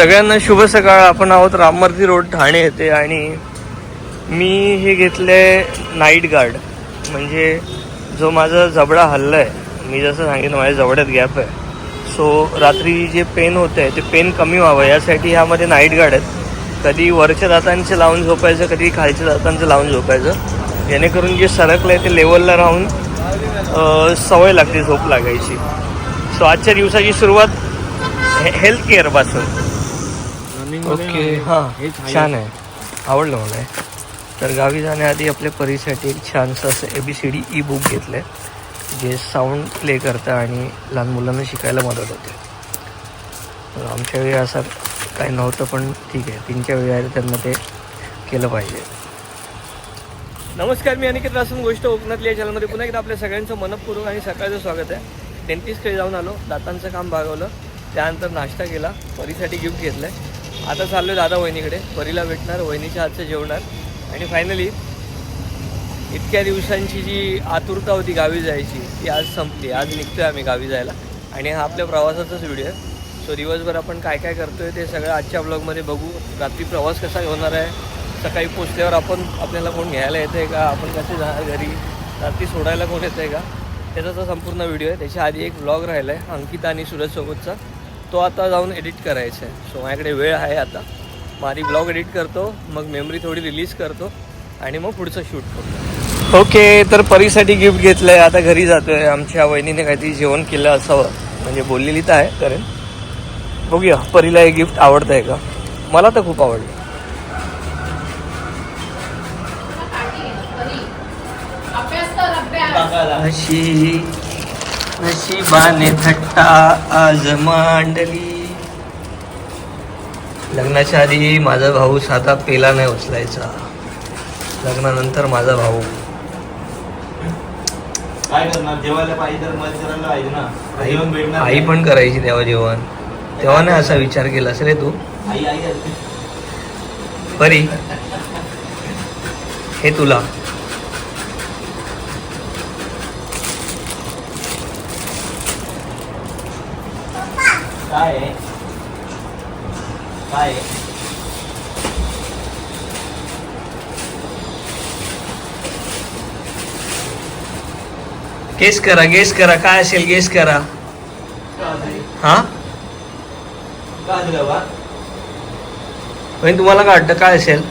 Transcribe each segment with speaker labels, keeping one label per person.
Speaker 1: सगळ्यांना शुभ सकाळ. आपण आहोत राममर्ती रोड ठाणे येथे आणि मी हे घेतले नाईट गार्ड म्हणजे जो माझा जबडा हल्ला आहे मी जसं सांगितलं माझ्या जबड्यात गॅप आहे. सो रात्री जे पेन होतं आहे ते पेन कमी व्हावं. यासाठी ह्यामध्ये नाईट गार्ड आहेत. कधी वरच्या दातांचे लावून झोपायचं कधी खालच्या दातांचं लावून झोपायचं. जेणेकरून जे सरकलं आहे ते लेवलला राहून सवय लागते झोप लागायची. सो आजच्या दिवसाची सुरुवात हे हेल्थ केअरपासून ओके हां छान आहे. आवडलं मला हे. तर गावी जाण्याआधी आपल्या परीसाठी एक छानसं असं A B C D E book घेतलं आहे जे साऊंड प्ले करतं आणि लहान मुलांना शिकायला मदत होते. तर आमच्या वेळी असं काही नव्हतं पण ठीक आहे. तीनच्या वेळी आहे त्यांना ते केलं पाहिजे. नमस्कार मी अनिकेत रासून गोष्ट कोकणातली या चॅनलमध्ये पुन्हा एकदा आपल्या सगळ्यांचं मनपूर्वक आणि सकाळचं स्वागत आहे. डेंटिस्टकडे जाऊन आलो. दातांचं काम भागवलं. त्यानंतर नाश्ता केला. परीसाठी गिफ्ट घेतलं आहे आता चाललो दादा वहिनीकडे. परीला भेटणार वहिनीच्या हातचं जेवणार. आणि फायनली इतक्या दिवसांची जी आतुरता होती गावी जायची ती आज संपली. आज निघतोय आम्ही गावी जायला. आणि हा आपल्या प्रवासाचाच व्हिडिओ आहे. सो दिवसभर आपण काय काय करतोय ते सगळं आजच्या ब्लॉगमध्ये बघू. रात्री प्रवास कसा होणार आहे? सकाळी पोचल्यावर आपण आपल्याला कोण घ्यायला येतं आहे का? आपण कसे जाणार घरी? रात्री सोडायला कोण येतं आहे का? त्याचा संपूर्ण व्हिडिओ आहे. त्याच्या आधी एक ब्लॉग राहिला आहे अंकिता आणि सूरज सोबतचा. तो आता जाऊन एडिट करायचा आहे सो माझ्याकडे वेळ आहे आता. मग आधी ब्लॉग एडिट करतो मग मेमरी थोडी रिलीज करतो आणि मग पुढचं शूट करतो. ओके तर परीसाठी गिफ्ट घेतलं आहे आता घरी जातोय. आमच्या वहिनीने काहीतरी जेवण केलं असावं. म्हणजे बोललेली तर आहे करेन. बघूया परीला हे गिफ्ट आवडतं आहे का? मला तर खूप आवडलं. अशी नशिबाने थट्टा आज मांडली. लग्नाच्या आधी माझा भाऊ साधा पेला नाही उचलायचा. लग्नानंतर माझा भाऊ.
Speaker 2: काय करणार? जेवायला पाहिजे तर मदत करायला पाहिजे ना.
Speaker 1: आई
Speaker 2: जेवण भेटणार
Speaker 1: आई
Speaker 2: नाही.
Speaker 1: पण करायची तेव्हा जेवण. तेव्हा नाही असा विचार केला. रे तू.
Speaker 2: आई आई असते.
Speaker 1: परी. हे तुला.
Speaker 2: काय? काय?
Speaker 1: गेस करा गेस करा काय असेल गेस करा? हा
Speaker 2: का असेल बाबा?
Speaker 1: म्हणजे तुम्हाला काय वाटतं काय असेल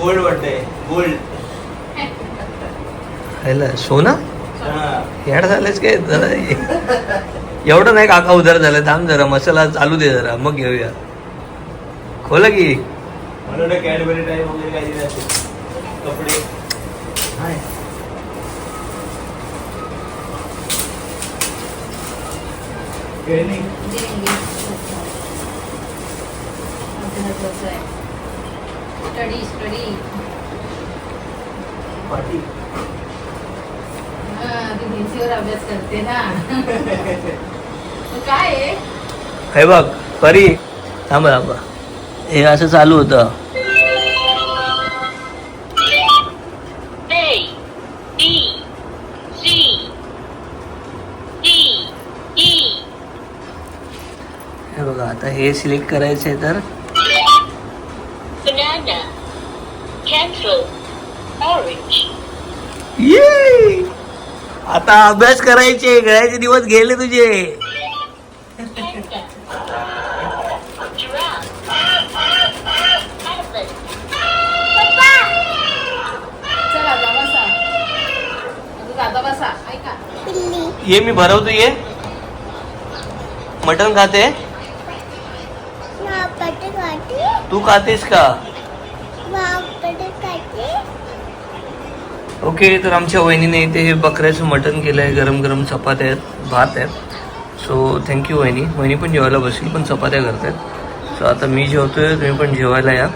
Speaker 2: गोल्ड वाटतंय गोल्ड
Speaker 1: सोना. याड झालंच काय एवढं नाही काका उधार झालं थांब जरा मसाला चालू दे जरा मग घेऊया. खोला की?
Speaker 2: कॅडबरी टाईप वगैरे कपडे.
Speaker 3: Study study. ती भिंतीवर अभ्यास करते ना. मग काय आहे?
Speaker 1: हे बघ परी थांब थांब हे असं चालू होतं.
Speaker 4: E.
Speaker 1: हे बघा आता हे सिलेक्ट करायचं आहे तर आता अभ्यास करायचे गळ्याचे दिवस गेले तुझे. ये मी भरवतो ये. मटन खाते. तू खातेस का? ओके तर आमच्या वहिनीने इथे हे बकऱ्याचं मटण केलं आहे गरम गरम चपात्या आहेत भात आहेत. सो थँक्यू वहिनी. वहिनी पण जेवायला बसली पण चपात्या करतात सो आता मी जेवतोय तुम्ही पण जेवायला या.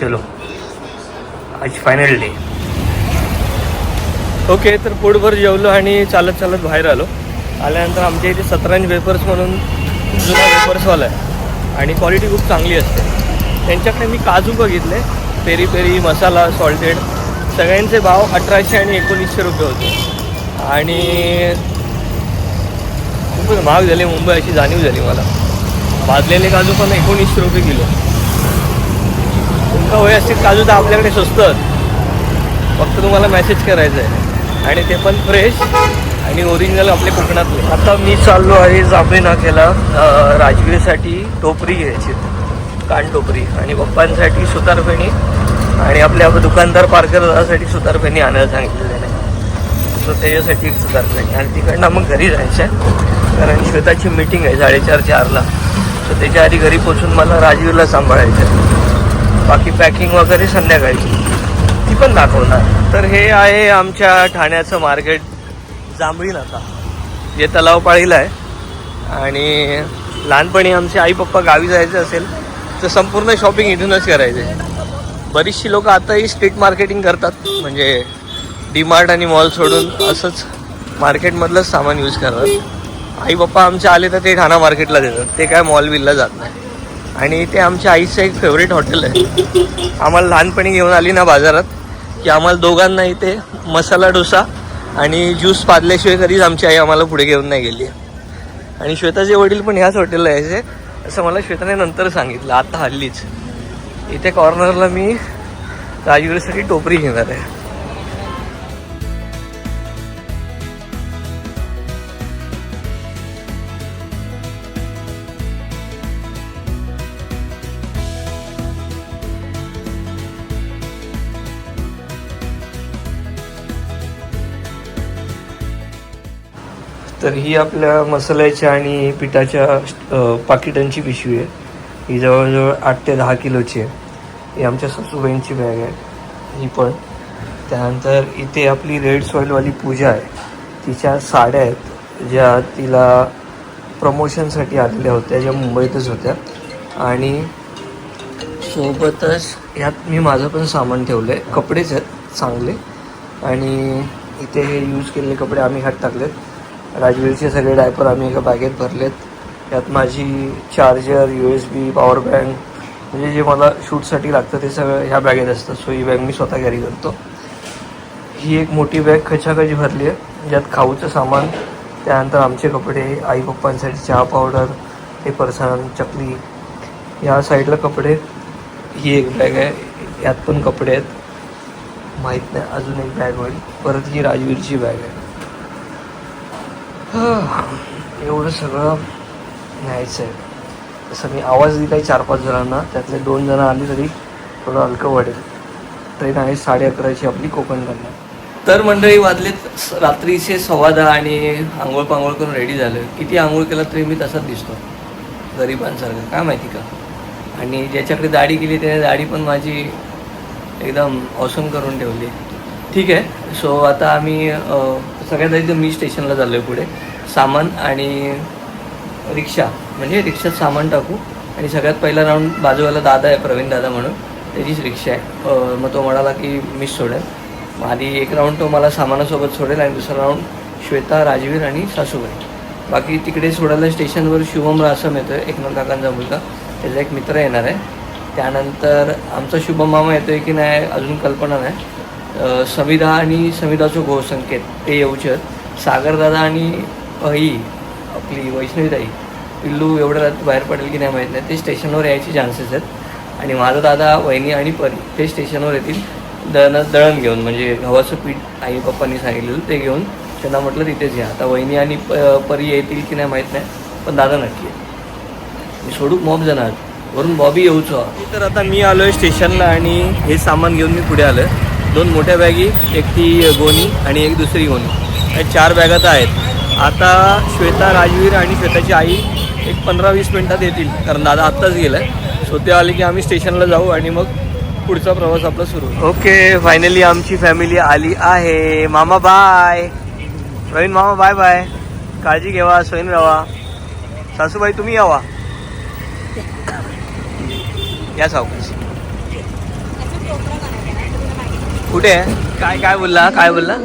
Speaker 1: चलो. आज फायनल डे ओके तर पोटभर जेवलो आणि चालत चालत बाहेर आलो. आल्यानंतर आमच्या इथे सतरंज वेपर्स म्हणून जुना वेपर्सवाला आहे. आणि क्वालिटी खूप चांगली असते. त्यांच्याकडे मी काजू बघितले. पेरी पेरी मसाला सॉल्टेड सगळ्यांचे भाव अठराशे आणि एकोणीसशे रुपये होते. आणि खूपच महाग झाली मुंबई अशी जाणीव झाली मला. भाजलेले काजू पण एकोणीसशे रुपये किलो. तुमका वय असतील काजू तर आपल्याकडे स्वस्त फक्त तुम्हाला मेसेज करायचं आहे. आणि ते पण फ्रेश आणि ओरिजिनल आपले कोकणातले. आता मी चाललो आहे जांभळी नाक्याला अं, राजगिरीसाठी टोपरी घ्यायची. कान टोपरी. आणि पप्पांसाठी सुतारफेणी. आणि आपल्या दुकानदार पार्कर दादासाठी सुतारफेणी आणायला सांगितलेलं आहे. सो त्याच्यासाठी एक सुतारफेणी आणि तिकडनं मग घरी जायचं आहे. कारण श्वेताची मीटिंग आहे साडेचार चारला. सो त्याच्या आधी घरी पोचून मला राजवीरला सांभाळायचं बाकी पॅकिंग वगैरे संध्याकाळची. ती पण दाखवणार. तर हे आहे आमच्या ठाण्याचं मार्केट. जांभळी नाका. जे तलाव पाळीला आहे. आणि लहानपणी आमचे आई पप्पा गावी जायचं असेल तर संपूर्ण शॉपिंग इथूनच करायचे. बरीचशी लोक आताही स्ट्रीट मार्केटिंग करतात. म्हणजे डीमार्ट आणि मॉल सोडून असंच मार्केटमधलंच सामान यूज करतात. आई पप्पा आमचे आले तर ते ठाणा मार्केटला देतात. ते काय मॉल बिलला जात नाही. आणि ते आमच्या आईचं एक फेवरेट हॉटेल आहे. आम्हाला लहानपणी घेऊन आली ना बाजारात की आम्हाला दोघांना इथे मसाला डोसा आणि ज्यूस पाजल्याशिवाय कधीच आमची आई आम्हाला पुढे घेऊन नाही गेली. आणि श्वेताचे वडील पण ह्याच हॉटेलला यायचे. असं मला श्वेताने नंतर सांगितलं. आता हल्लीच. इथे कॉर्नरला मी राजगिरीसाठी टोपरी घेणार आहे. तर ही आपल्या मसाल्याच्या आणि पिठाच्या पाकिटांची पिशवी आहे. ही जवळजवळ आठ ते दहा किलोची आहे. ही आमच्या सासूबाईंची बॅग आहे. ही पण. त्यानंतर इथे आपली रेड सॉईलवाली पूजा आहे. तिच्या साड्या आहेत. ज्या तिला प्रमोशनसाठी आलेल्या होत्या ज्या मुंबईतच होत्या. आणि सोबतच ह्यात मी माझं पण सामान ठेवलं आहे कपडेच आहेत चांगले. आणि इथे हे यूज केलेले कपडे आम्ही ह्यात टाकलेत. राजवीरचे सगळे डायपर आम्ही एका बॅगेत भरलेत. यात माझी charger U S B power bank म्हणजे जे मला शूटसाठी लागतं ते सगळं ह्या बॅगेत असतं. सो ही बॅग मी स्वतः कॅरी करतो. ही एक मोठी बॅग खचाखची भरली आहे. ज्यात खाऊचं सामान त्यानंतर आमचे कपडे आई पप्पांसाठी चहा पावडर हे परसान चकली. या साईडला कपडे. ही एक बॅग आहे. यात पण कपडे आहेत. माहीत नाही अजून एक बॅग होईल. परत ही राजवीरची बॅग आहे. एवढं सगळं न्यायचं आहे तसं मी आवाज दिला आहे चार पाच जणांना. त्यातले दोन जणं आली तरी थोडं हलकं वाढेल ट्रेन आहे साडे अकराची आपली कोकण तर मंडळी वाजलेत रात्रीचे सव्वा दहा आणि आंघोळ पांघोळ करून रेडी झालं किती आंघोळ केला तरी मी तसाच दिसतो. गरिबांसारखं. काय माहिती का? आणि ज्याच्याकडे दाढी केली त्याने दाढी पण माझी एकदम ऑसम करून ठेवली. ठीक आहे. सो आता आम्ही सगळ्यात आधी तर मी स्टेशनला चाललो आहे पुढे. सामान आणि रिक्षा म्हणजे रिक्षात सामान टाकू. आणि सगळ्यात पहिला राऊंड बाजूवाला दादा आहे प्रवीण दादा म्हणून. त्याचीच रिक्षा आहे. मग तो म्हणाला की मीच सोडेल. आधी एक राऊंड तो मला सामानासोबत सोडेल आणि दुसरा राऊंड श्वेता राजवीर आणि सासूबाई. बाकी तिकडे सोडायला स्टेशनवर शुभम रासम येतो आहे एकनाथ काकांचा मुलगा. त्याचा एक मित्र येणार आहे. त्यानंतर आमचा शुभम मामा येतो आहे की नाही अजून कल्पना नाही. समिधा आणि समिधाचं घोष संकेत ते येऊचे आहेत सागरदादा आणि अई ही आपली वैष्णवीताई पिल्लू एवढं रात बाहेर पडेल की नाही माहीत नाही ते स्टेशनवर यायचे चान्सेस आहेत. आणि माझा दादा वहिनी आणि परी ते स्टेशनवर येतील. दळण दळण घेऊन म्हणजे गव्हाचं पीठ आई पप्पांनी सांगितलेलं ते घेऊन त्यांना म्हटलं तिथेच घ्या आता वहिनी आणि प परी येतील की नाही माहीत नाही पण दादा नक्की मी सोडू मॉब जाणार. वरून बॉबी येऊचो तर आता मी आलो आहे स्टेशनला आणि हे सामान घेऊन मी पुढे आलो आहे दोन मोठ्या बॅगी एक ती गोणी आणि एक दुसरी गोणी. चार बॅगा तर आहेत. आता श्वेता राजवीर आणि श्वेताची आई एक पंधरा वीस मिनटात येतील. कारण दादा आत्ताच गेला आहे सो ते आले की आम्ही स्टेशनला जाऊ आणि मग पुढचा प्रवास आपला सुरू ओके फायनली आमची फॅमिली आली आहे. मामा बाय प्रवीण मामा बाय बाय काळजी घेवा स्वयं राहा. सासूबाई तुम्ही यावा. या सावकाश. कुठे आहे? काय काय बोलला? काय बोलला?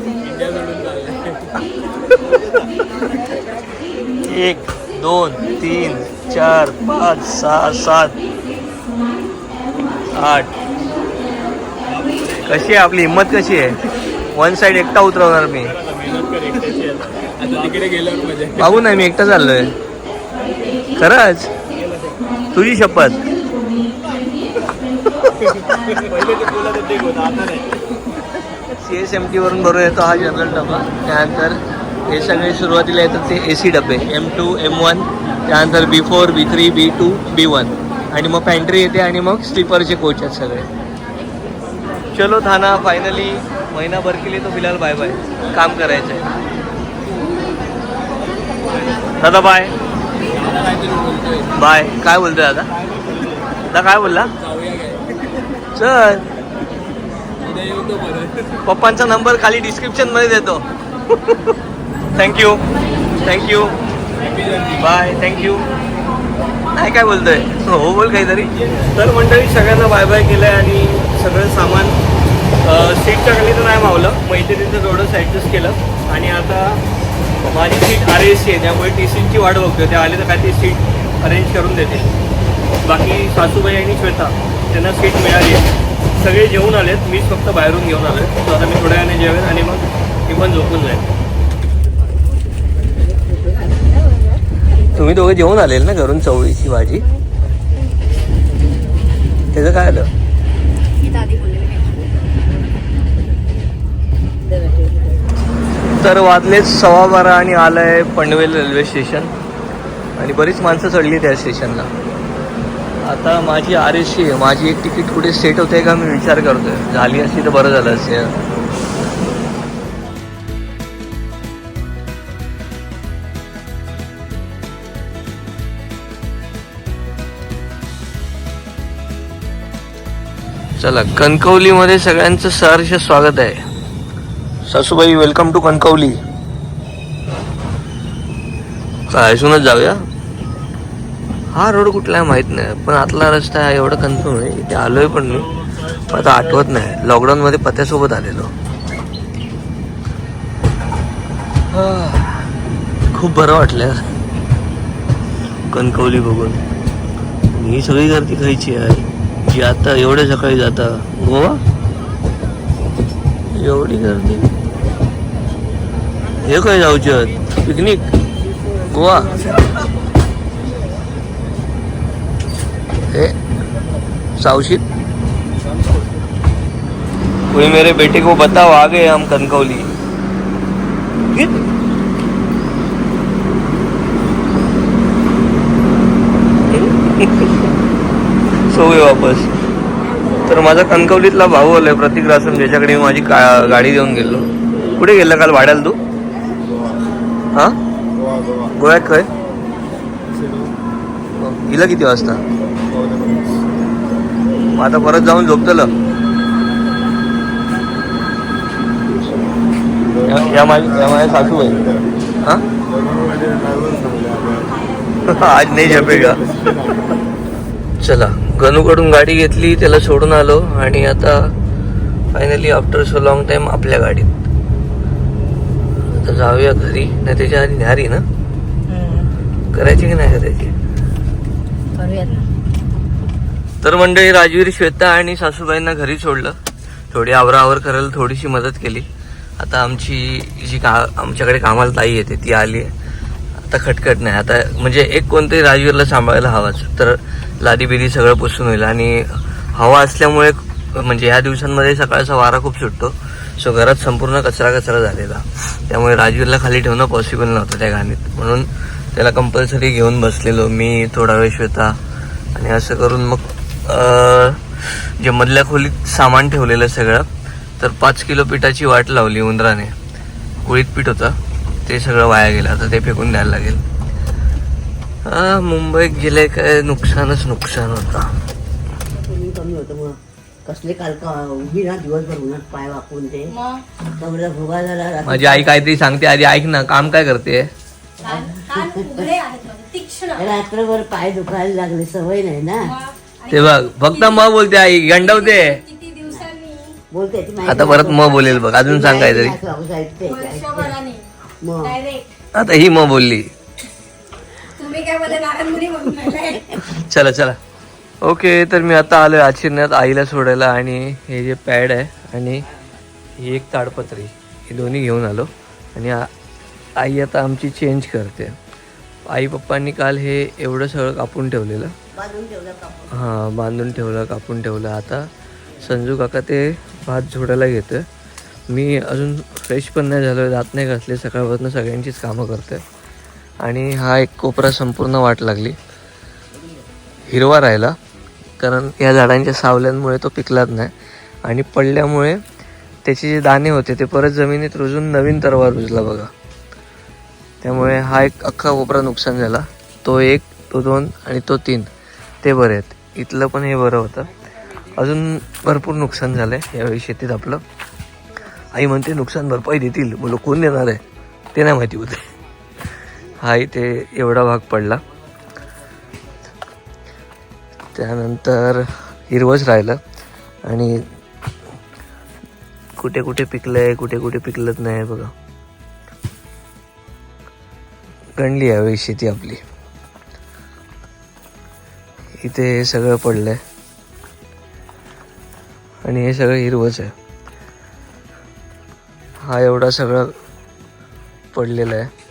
Speaker 1: एक दोन तीन चार पाच सहा सात आठ. कशी आहे आपली हिंमत कशी आहे? वन साइड एकटा उतरवणार मी. बाबू नाही मी एकटा चाललोय. खरंच? तुझी शपथ. सी एस एम टी वरून बरोबर येतो हा जनरल डबा त्यानंतर हे सगळे सुरुवातीला येतात ते ए सी डबे एम टू एम वन त्यानंतर B four B three B two B one आणि मग पॅन्ट्री येते आणि मग स्लीपरचे कोच आहेत सगळे. चलो थाना फायनली महिनाभर केली तो फिलहाल बाय बाय काम करायचं आहे. दादा बाय बाय काय बोलतोय दादा? दादा काय बोलला? चल. पप्पांचा नंबर खाली डिस्क्रिप्शनमध्ये देतो. थँक्यू थँक्यू बाय थँक्यू नाही काय बोलतोय? हो, हो बोल काहीतरी. तर मंडळी सगळ्यांना बाय बाय केलंय आणि सगळं सामान सीटच्या खाली तर नाही मावलं. मैत्रिणीचं थोडंसं ॲडजस्ट केलं. आणि आता माझी सीट आर एस सी आहे त्यामुळे टी सीची वाट बघतो ते आले तर काय ती सीट अरेंज करून देते बाकी सासूबाई आणि श्वेता त्यांना सीट मिळाली सगळे जेवून आलेत. मीच फक्त बाहेरून घेऊन आलोय. तर आता मी थोड्या वेळाने जेवेन आणि मग मी पण झोपून जाईल तुम्ही दोघे जेवून आलेल ना घरून चवळीची भाजी? त्याचं काय आलं? तर वाजलेच सव्वा बारा आणि आलंय पनवेल रेल्वे स्टेशन. आणि बरीच माणसं चढली त्या स्टेशनला. आता माझी आर एस सी आहे. माझी एक तिकीट कुठे सेट होते का मी विचार करतोय. झाली असती तर बरं झालं असेल. चला कणकवलीमध्ये सगळ्यांचं सहर्ष स्वागत आहे. सासूबाई वेलकम टू कणकवली. ऐसूनच जाऊया. हा रोड कुठला आहे माहीत नाही पण आतला रस्ता आहे एवढं कन्फर्म आहे. इथे आलोय पण मी पण आता आठवत नाही. लॉकडाऊन मध्ये पत्यासोबत आलेलो. हा. खूप बरं वाटलं. कणकवली बघून. ही सगळी गर्दी खायची आहे. जी, आता एवढ्या सकाळी जाता. गोवा? एवढी गर्दी. हे काय जाऊचे पिकनिक? गोवा? हे सावशीत कोई मेरे बेटे को बताओ आ गए हम कनकौली. सो वापस. तर माझा कणकवलीतला भाऊ आलाय प्रतीक रासम ज्याच्याकडे मी माझी का- गाडी देऊन गेलो. कुठे गेला काल भाड्याला तू? हा? गोव्यात खय गेला किती वाजता? मग आता परत जाऊन झोपतलं. या- या या माझ्या सासू आहे हा? आज नाही झपेगा. चला. गणूकडून गाडी घेतली त्याला सोडून आलो आणि आता finally after so long time आपल्या गाडीत. आता जाऊया घरी. नाही त्याच्या आधी न्यारी ना? करायची की नाही करायची? तर मंडळी राजवीर श्वेता आणि सासूबाईंना घरी सोडलं. थोडी आवरावर करायला थोडीशी मदत केली. आता आमची जी का आमच्याकडे कामाला ताई येते ती आली. आता खटखट नाही. आता म्हणजे एक कोणतरी राजवीरला सांभाळायला हवाच. तर लादी बिदी सगळं पुसून होईल. आणि हवा असल्यामुळे म्हणजे ह्या दिवसांमध्ये सकाळचा वारा खूप सुटतो. सो घरात संपूर्ण कचरा कचरा झालेला. त्यामुळे राजवीरला खाली ठेवणं पॉसिबल नव्हतं त्या गाणीत म्हणून त्याला कंपल्सरी घेऊन बसलेलो मी थोडा वेळ श्वेता. आणि असं करून मग जे मधल्या खोलीत सामान ठेवलेलं सगळं तर पाच किलो पिठाची वाट लावली उंदराने. कुळीत पीठ होतं. ते सगळं वाया गेलं. आता ते फेकून द्यायला लागेल. हा मुंबईत गेले काय? नुकसानच नुकसान होता.
Speaker 5: कमी कमी होतं मग. कसले काल का उभी ना दिवसभर उन्हात पाय वाकून ते. भोगा झाला.
Speaker 1: माझी आई काहीतरी सांगते आधी ऐक ना काम काय करते?
Speaker 5: रात्रभर पाय दुखायला लागले सवय नाही ना.
Speaker 1: ते बघ फक्त म बोलते आई गंडवते.
Speaker 6: किती दिवसांनी?
Speaker 5: बोलते ती माहिती
Speaker 1: आता परत म बोलेल बघ अजून सांग काहीतरी
Speaker 5: नाही, असं ऐकते, ऐकते.
Speaker 6: वर्षभराने.
Speaker 5: मग.
Speaker 6: डायरेक्ट
Speaker 1: आता ही म बोलली.
Speaker 6: काय म्हणून?
Speaker 1: चला चला. ओके तर मी आता आलोय आचिरण्यात आईला सोडायला आणि हे जे पॅड आहे आणि ही एक ताडपत्री हे दोन्ही घेऊन आलो. आणि आई आता आमची चेंज करते. आई पप्पांनी काल हे एवढं सगळं कापून ठेवलेलं. हां बांधून ठेवलं कापून ठेवलं. आता संजू काका ते भात झोडायला घेतं मी अजून फ्रेश पण नाही झालो दात नाही घासले सकाळपासून सगळ्यांचीच कामं करते आणि हा एक कोपरा संपूर्ण वाट लागली. हिरवा राहिला कारण या झाडांच्या सावल्यांमुळे तो पिकलाच नाही. आणि पडल्यामुळे त्याचे जे दाणे होते ते परत जमिनीत रुजून नवीन तरवा रुजला बघा. त्यामुळे हा एक अख्खा कोपरा नुकसान झाला. तो एक तो दोन आणि तो तीन ते बरे आहेत. इथलं पण हे बरं होतं. अजून भरपूर नुकसान झालं आहे यावेळी शेतीत आपलं. आई म्हणते नुकसान भरपाई देतील. बोलो कोण देणार आहे? ते नाही माहिती होते. हा इथे एवढा भाग पडला. त्यानंतर हिरवंच राहिलं आणि कुठे कुठे पिकलंय कुठे कुठे पिकलंच नाही बघा. गणली यावेळी शेती आपली. इथे हे सगळं पडलंय. आणि हे सगळं हिरवंच आहे. हा एवढा सगळं पडलेला आहे.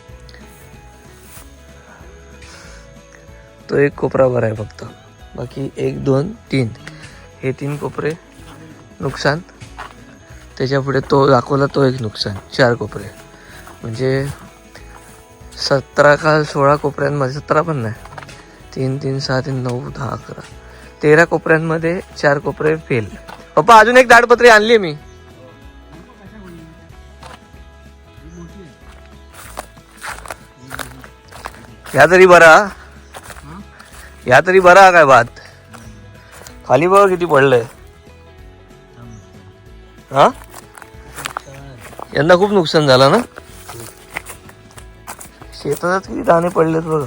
Speaker 1: तो एक कोपरा बरा आहे फक्त. बाकी एक दोन तीन. हे तीन कोपरे नुकसान. त्याच्यापुढे तो दाखवला तो एक नुकसान. चार कोपरे. म्हणजे सतरा का सोळा कोपऱ्यांमध्ये सतरा पण नाही. तीन तीन सहा तीन नऊ दहा अकरा. तेरा कोपऱ्यांमध्ये चार कोपरे फेल पप्पा अजून एक दाडपत्री आणली मी. या तरी बरा. या तरी बरा काय बात. खाली बघा किती पडलंय. हा? यंदा खूप नुकसान झालं ना? शेतात किती दाणे पडलेत बघा.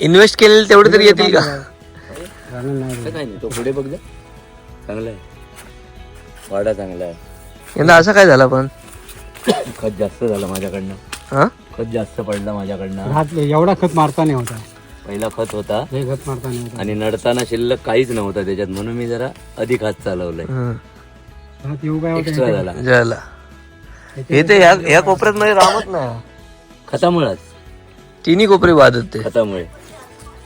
Speaker 1: इन्व्हेस्ट केलेले तेवढे तरी येतील का?
Speaker 2: काय नाही तो पुढे बघ चांगला आहे. वाडा चांगला आहे.
Speaker 1: यंदा असं काय झालं पण?
Speaker 2: खत जास्त झालं माझ्याकडनं.
Speaker 1: हा?
Speaker 2: खत जास्त पडलं माझ्याकडनं.
Speaker 7: हात एवढा खत मारता नाही होता.
Speaker 2: पहिला खत होता.
Speaker 7: हे खत मारता नाही होता.
Speaker 2: आणि नडताना शिल्लक काहीच नव्हतं त्याच्यात म्हणून मी जरा अधिक हात चालवलंय.
Speaker 1: हं.
Speaker 7: हात येऊ काय होता?
Speaker 2: एक्स्ट्रा झाला.
Speaker 1: झाला. हे ते ह्या ह्या कोपऱ्यात मध्ये रामत नाही
Speaker 2: खतामुळेच.
Speaker 1: तिन्ही कोपरे बाद होते.
Speaker 2: खतामुळे.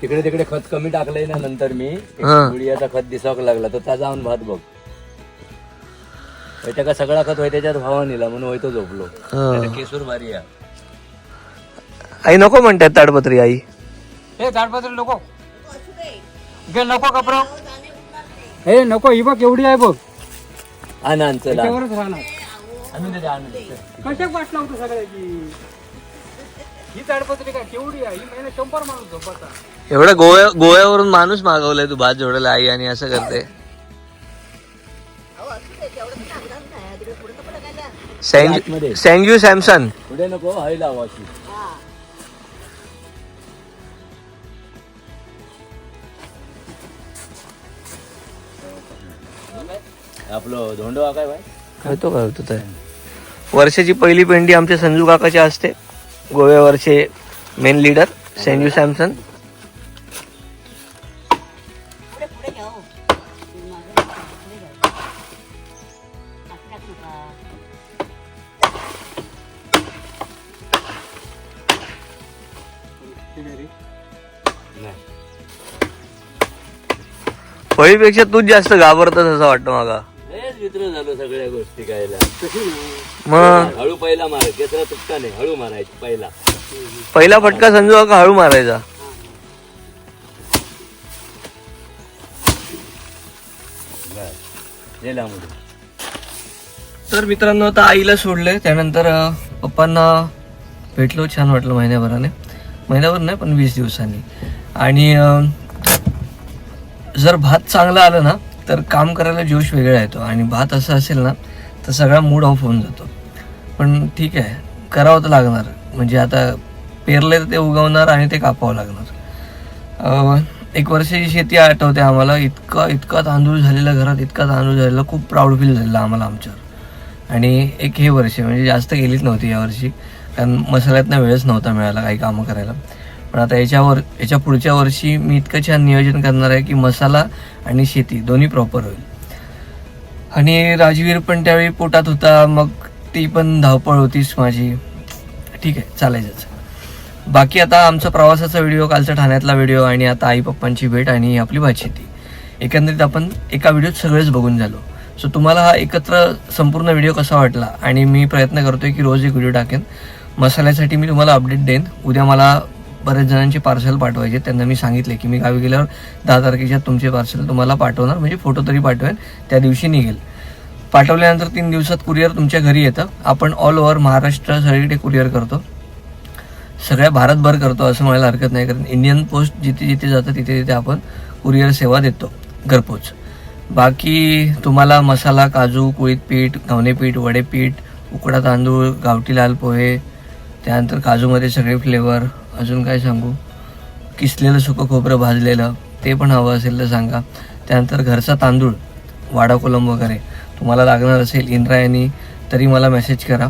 Speaker 2: तिकडे तिकडे खत कमी टाकलंय ना नंतर मी.
Speaker 1: हा.
Speaker 2: गुडियाचा खत दिसाक लागला तर त्याचा जाऊन भात बघ. होय का सगळा खत त्याच्यात भावा नेला म्हणून होय तो झोपलो.
Speaker 1: हं.
Speaker 2: नाहीतर केसूर भारी आहे.
Speaker 1: आई नको म्हणतात ताडपत्री आई.
Speaker 7: हे ताडपत्र नको. घे नको कपरा हे नको ही बघ एवढी आहे बघ.
Speaker 2: आण आण चला
Speaker 7: त्यावरच राहणार
Speaker 2: आणून दे ते, आणून दे.
Speaker 7: कशाक वाट लावतो सगळ्याची? ही ताडपत्री काय केवढी आहे? ही महिना शंभर माणूस झोपता
Speaker 1: एवढं गोव्या गोव्यावरून माणूस मागवलाय तू भात जोडायला आई आणि असं करते. सँग्यू सॅमसन
Speaker 2: पुढे नको हय लावाशी आपलं धोंडवा काय बाय
Speaker 1: कळतो कळतो ते वर्षाची पहिली पेंडी आमच्या संजू काकाच्या असते. गोव्यावरचे मेन लीडर संजू सॅमसन फळीपेक्षा तूच जास्त घाबरतस असं वाटतं मला.
Speaker 2: लयच मित्र झालो सगळ्या गोष्टी कायला
Speaker 1: मग
Speaker 2: हळू पहिला मार केसरा तुटका नाही हळू मारायची पहिला.
Speaker 1: पहिला फटका संजू काका हळू मारायचा.
Speaker 2: गेला मध्ये
Speaker 1: तर मित्रांनो आता आईला सोडले त्यानंतर अं, पप्पांना भेटलो छान वाटलं महिन्याभराने. महिन्याभर नाही पण वीस दिवसांनी. आणि जर भात चांगला आलं ना तर काम करायला जोश वेगळा येतो. आणि भात असं असेल ना तर सगळा मूड ऑफ होऊन जातो. पण ठीक आहे करावं तर लागणार. म्हणजे आता पेरले तर ते उगवणार आणि ते कापावं लागणार. एक वर्षाची शेती आठवते आम्हाला. इतका इतका तांदूळ झालेला घरात इतका तांदूळ झालेला खूप प्राऊड फील झालेला आम्हाला आमच्यावर. आणि एक हे वर्ष म्हणजे जास्त गेलीच नव्हती यावर्षी कारण मसाल्यातनं वेळच नव्हता मिळाला काही कामं करायला. पण आता याच्यावर याच्या पुढच्या वर्षी मी इतकं छान नियोजन करणार आहे की मसाला आणि शेती दोन्ही प्रॉपर होईल. आणि राजवीर पण त्यावेळी पोटात होता मग ती पण धावपळ होतीच माझी. ठीक आहे चालायचंच. बाकी आता आमचा प्रवासाचा व्हिडिओ कालचा ठाण्यातला व्हिडिओ आणि आता आई पप्पांची भेट आणि आपली भातशेती. एकंदरीत आपण एका व्हिडिओत सगळेच बघून झालो. सो तुम्हाला हा एकत्र संपूर्ण व्हिडिओ कसा वाटला? आणि मी प्रयत्न करतोय की रोज एक व्हिडिओ टाकेन. मसाल्यासाठी मी तुम्हाला अपडेट देईन. उद्या मला बऱ्याच जणांचे पार्सल पाठवायचे त्यांना मी सांगितले की मी गावी गेल्यावर दहा तारखेच्या तुमचे पार्सल तुम्हाला पाठवणार. म्हणजे फोटो तरी पाठवेन. त्या दिवशी निघेल. पाठवल्यानंतर तीन दिवसात कुरिअर तुमच्या घरी येतं. आपण ऑल ओव्हर महाराष्ट्र सगळीकडे कुरिअर करतो. सगळ्या भारतभर करतो असं म्हणायला हरकत नाही. कारण इंडियन पोस्ट जिथे जिथे जातं तिथे तिथे आपण कुरिअर सेवा देतो. घरपोच. बाकी तुम्हाला मसाला काजू कुळीत पीठ घवणे पीठ वडे पीठ उकडा तांदूळ गावठी लाल पोहे त्यानंतर काजूमध्ये सगळे फ्लेवर अजून काय सांगू? किसलेलं सुकं खोबरं भाजलेलं ते पण हवं असेल तर सांगा. त्यानंतर घरचा तांदूळ वाडा कोलम वगैरे. तुम्हाला लागणार असेल इंद्रायणी तरी मला मेसेज करा.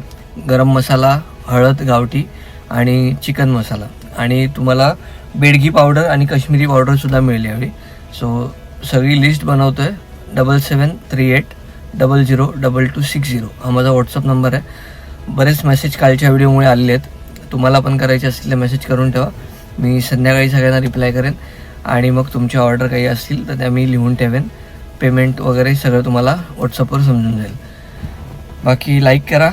Speaker 1: गरम मसाला हळद गावठी आणि चिकन मसाला. आणि तुम्हाला बेडगी पावडर आणि काश्मीरी पावडरसुद्धा मिळेल यावेळी सो सगळी लिस्ट बनवतो आहे double seven three eight double zero double two six zero हा माझा व्हॉट्सअप नंबर आहे. बरेच मेसेज कालच्या व्हिडिओमुळे आलेले आहेत. तुम्हाला पण करायचे असतील तर मेसेज करून ठेवा. मी संध्याकाळी सगळ्यांना रिप्लाय करेन. आणि मग तुमच्या ऑर्डर काही असतील तर त्या मी लिहून ठेवेन. पेमेंट वगैरे सगळं तुम्हाला व्हॉट्सअपवर समजून जाईल. बाकी लाईक करा.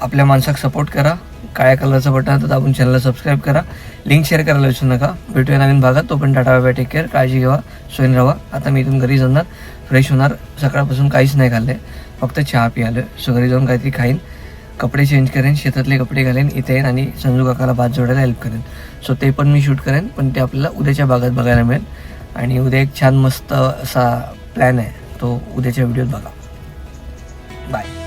Speaker 1: आपल्या माणसाक सपोर्ट करा. काळ्या कलरचं बटन तर दाबून चॅनलला सबस्क्राईब करा. लिंक शेअर करायला विसरू नका. भेटूया नवीन भागात. तो पण टाटा बाय टेक केअर काळजी घ्यावा सोयीन राहा. आता मी इथून घरी जाणार. फ्रेश होणार. सकाळपासून काहीच नाही खाल्लं. फक्त चहा पियालो सो घरी जाऊन काहीतरी खाईन. कपडे चेंज करेन शेतातले कपडे घालेन इथे येईन आणि संजू काकाला भात जोडायला हेल्प करेन. सो ते पण मी शूट करेन पण ते आपल्याला उद्याच्या भागात बघायला मिळेल. आणि उद्या एक छान मस्त असा प्लॅन आहे. तो उद्याच्या व्हिडिओत बघा. बाय